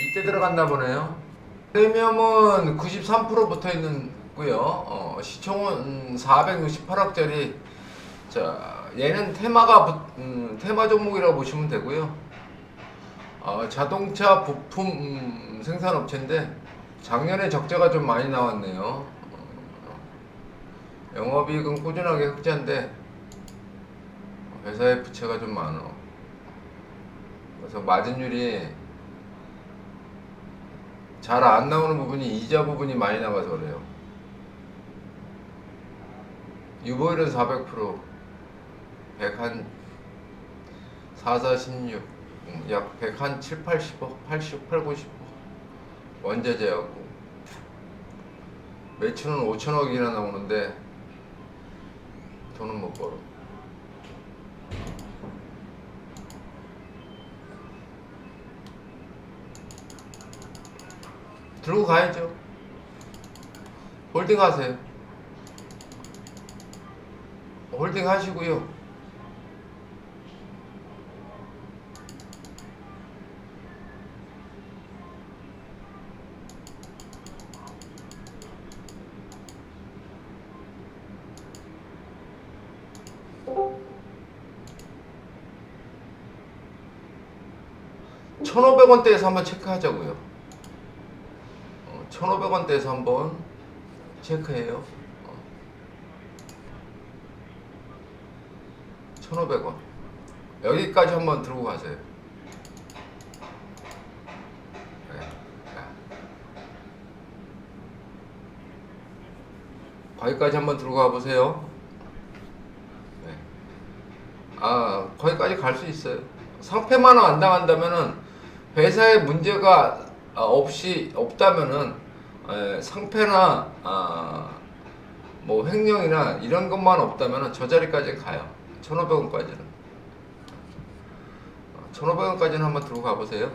이때 들어갔나 보네요. 프리미엄은 93% 붙어 있는고요. 어, 시총은 468억짜리. 자, 얘는 테마가 붙- 음, 테마 종목이라고 보시면 되고요. 어, 자동차 부품 음, 생산 업체인데 작년에 적자가 좀 많이 나왔네요. 어, 영업이익은 꾸준하게 흑자인데 회사의 부채가 좀 많어. 그래서 마진율이 잘 안 나오는 부분이 이자 부분이 많이 나가서 그래요. 유보율은 400%, 100한 4, 4, 16, 음, 약 100한 7, 80억, 80, 8, 90억 원자재하고 매출은 5천억이나 나오는데 돈은 못 벌어. 들고 가야죠. 홀딩 하세요. 홀딩 하시고요. 천오백 원대에서 한번 체크하자고요. 어, 1,500원대에서 한번 체크해요. 어. 1,500원. 여기까지 한번 들고 가세요. 네. 네. 거기까지 한번 들고 가 보세요. 네. 아, 거기까지 갈 수 있어요. 상패만 안 당한다면은 회사에 문제가 아, 없이 없다면은 에, 상패나 아, 뭐 횡령이나 이런 것만 없다면은 저 자리까지 가요. 1,500원까지는. 1,500원까지는 한번 들고 가보세요.